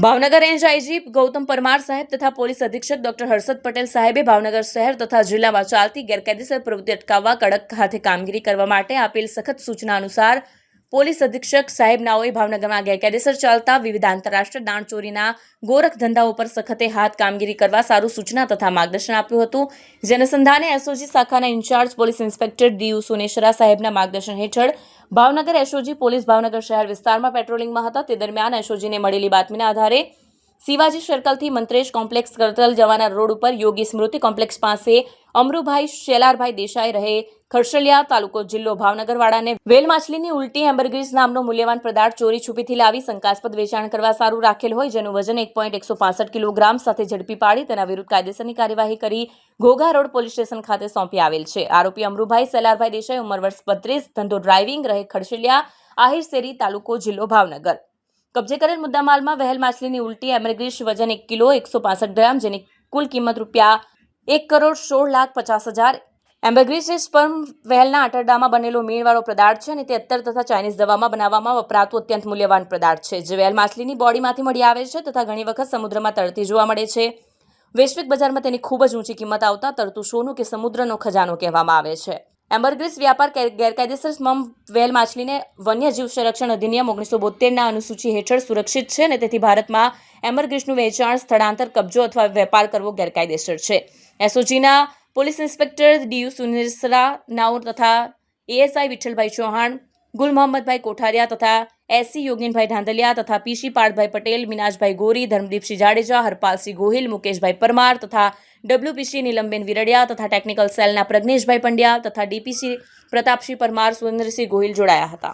Bhavnagar range IG Gautam Parmar સાહેબ તથા police અધિક્ષક ડોક્ટર હર્ષદ પટેલ સાહેબે ભાવનગર શહેર તથા જિલ્લામાં ચાલતી ગેરકાયદેસર પ્રવૃત્તિ અટકાવવા કડક હાથે કામગીરી કરવા માટે આપેલ સખત સૂચના અનુસાર પોલીસ અધિક્ષક સાહેબનાઓએ ભાવનગરમાં ગેરકાયદેસર ચાલતા વિવિધ આંતરરાષ્ટ્રીય દાણચોરીના ગોરખ ધંધાઓ પર સખતે હાથ કામગીરી કરવા સારું સૂચના તથા માર્ગદર્શન આપ્યું હતું. જે અનુસંધાને એસઓજી શાખાના incharge police inspector D U Suneshara સાહેબના માર્ગદર્શન હેઠળ ભાવનગર એસઓજી પોલીસ ભાવનગર શહેર વિસ્તારમાં પેટ્રોલિંગમાં હતા. તે દરમિયાન એસઓજીને મળેલી બાતમીના આધારે શિવાજી સર્કલથી મંત્રેશ કોમ્પ્લેક્સ કરતલ જવાના રોડ ઉપર યોગી સ્મૃતિ કોમ્પ્લેક્સ પાસે અમરુભાઈ શેલારભાઈ દેસાઈ રહે. ખરસલિયા તાલુકો જિલ્લો ભાવનગરવાળાને વેલ માછલીની ઉલટી એમ્બરગ્રીસ નામનો મૂલ્યવાન પદાર્થ ચોરી છુપીથી લાવી શંકાસ્પદ વેચાણ કરવા સારું રાખેલ હોય, જેનું વજન એક પોઈન્ટ એકસો પાસઠ કિલોગ્રામ સાથે ઝડપી પાડી તેના વિરુદ્ધ કાયદેસરની કાર્યવાહી કરી ઘોઘા રોડ પોલીસ સ્ટેશન ખાતે સોંપી આવેલ છે. આરોપી અમરુભાઈ સેલારભાઈ દેસાઈ, ઉંમર વર્ષ બત્રીસ, ધંધો ડ્રાઇવિંગ રહે ખડશિલિયા આહિર શેરી તાલુકો જિલ્લો ભાવનગર. કબજે કરેલ મુદ્દામાલમાં વહેલ માછલીની ઉલટી એમરગ્રીશ વજન એક કિલો, એકસો ગ્રામ, જેની કુલ કિંમત રૂપિયા એક કરોડ સોળ લાખ પચાસ હજાર. એમ્બરગ્રીસ એ સ્પર્મ વહેલના આંતરડામાં બનેલો મીણવાળો પદાર્થ છે અને તે અત્તર તથા ચાઇનીઝ દવામાં બનાવવામાં વપરાતું અત્યંત મૂલ્યવાન પદાર્થ છે. જે વહેલ માછલીની બોડીમાંથી મળી આવે છે તથા ઘણી વખત સમુદ્રમાં તરતી જોવા મળે છે. વૈશ્વિક બજારમાં તેની ખૂબ જ ઊંચી કિંમત આવતા તરતું સોનું કે સમુદ્રનો ખજાનો કહેવામાં આવે છે. એમ્બરગ્રીસ વ્યાપાર ગેરકાયદેસર સ્મમ વેલ માછલીને વન્યજીવ સંરક્ષણ અધિનિયમ ઓગણીસો બોતેરના અનુસૂચિ હેઠળ સુરક્ષિત છે અને તેથી ભારતમાં એમ્બરગ્રીસનું વેચાણ, સ્થળાંતર, કબજો અથવા વેપાર કરવો ગેરકાયદેસર છે. એસઓજીના પોલીસ ઇન્સ્પેક્ટર ડીયુ સુનિસરા નાઉર તથા એએસઆઈ વિઠ્ઠલભાઈ ચૌહાણ, ગુલ મોહમ્મદભાઈ કોઠારિયા તથા એસસી યોગીનભાઈ ધાંધલિયા તથા પીસી પાર્થભાઈ પટેલ મિનાજભાઈ ગોરી, ધર્મદીપસિંહ જાડેજા, હરપાલસિંહ ગોહિલ, મુકેશભાઈ પરમાર તથા ડબ્લ્યુપીસી નીલમબેન વિરડિયા તથા ટેકનિકલ સેલના પ્રજ્ઞેશભાઈ પંડ્યા તથા ડીપીસી પ્રતાપસિંહ પરમાર, સુરેન્દ્રસિંહ ગોહિલ જોડાયા હતા.